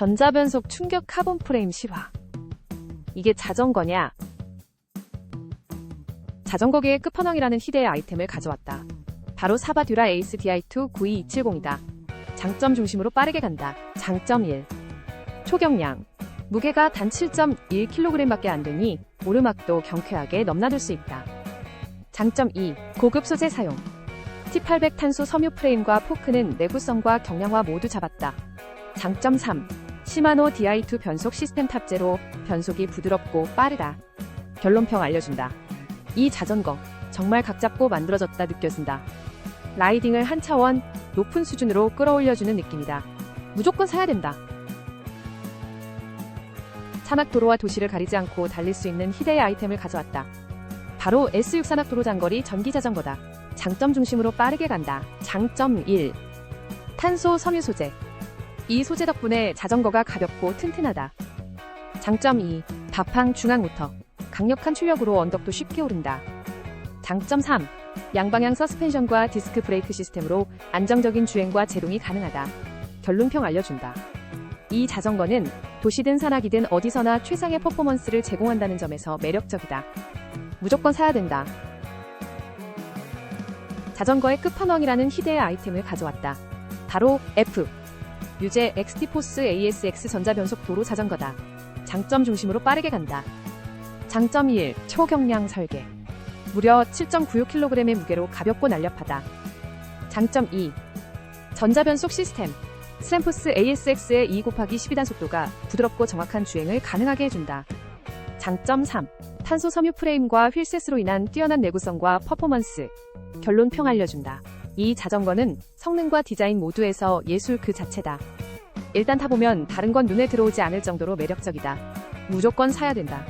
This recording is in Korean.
전자변속 충격 카본 프레임 실화. 이게 자전거냐? 자전거계의 끝판왕이라는 희대의 아이템을 가져왔다. 바로 사바듀라 에이스 DI2 92270이다. 장점 중심으로 빠르게 간다. 장점 1. 초경량. 무게가 단 7.1kg밖에 안 되니 오르막도 경쾌하게 넘나들 수 있다. 장점 2. 고급 소재 사용. T800 탄소 섬유 프레임과 포크는 내구성과 경량화 모두 잡았다. 장점 3. 시마노 DI2 변속 시스템 탑재로 변속이 부드럽고 빠르다. 결론평 알려준다. 이 자전거 정말 각 잡고 만들어졌다 느껴진다. 라이딩을 한 차원 높은 수준으로 끌어올려주는 느낌이다. 무조건 사야 된다. 산악도로와 도시를 가리지 않고 달릴 수 있는 희대의 아이템을 가져왔다. 바로 S6 산악도로 장거리 전기 자전거다. 장점 중심으로 빠르게 간다. 장점 1. 탄소 섬유 소재. 이 소재 덕분에 자전거가 가볍고 튼튼하다. 장점 2. 바팡 중앙 모터. 강력한 출력으로 언덕도 쉽게 오른다. 장점 3. 양방향 서스펜션과 디스크 브레이크 시스템으로 안정적인 주행과 제동이 가능하다. 결론평 알려준다. 이 자전거는 도시든 산악이든 어디서나 최상의 퍼포먼스를 제공한다는 점에서 매력적이다. 무조건 사야 된다. 자전거의 끝판왕이라는 희대의 아이템을 가져왔다. 바로 F. 유제 엑스티포스 ASX 전자 변속 도로 자전거다. 장점 중심으로 빠르게 간다. 장점 1. 초경량 설계. 무려 7.96kg의 무게로 가볍고 날렵하다. 장점 2. 전자변속 시스템. 스램포스 ASX의 2 곱하기 12단 속도가 부드럽고 정확한 주행을 가능하게 해준다. 장점 3. 탄소 섬유 프레임과 휠셋으로 인한 뛰어난 내구성과 퍼포먼스. 결론평 알려준다. 이 자전거는 성능과 디자인 모두에서 예술 그 자체다. 일단 타보면 다른 건 눈에 들어오지 않을 정도로 매력적이다. 무조건 사야 된다.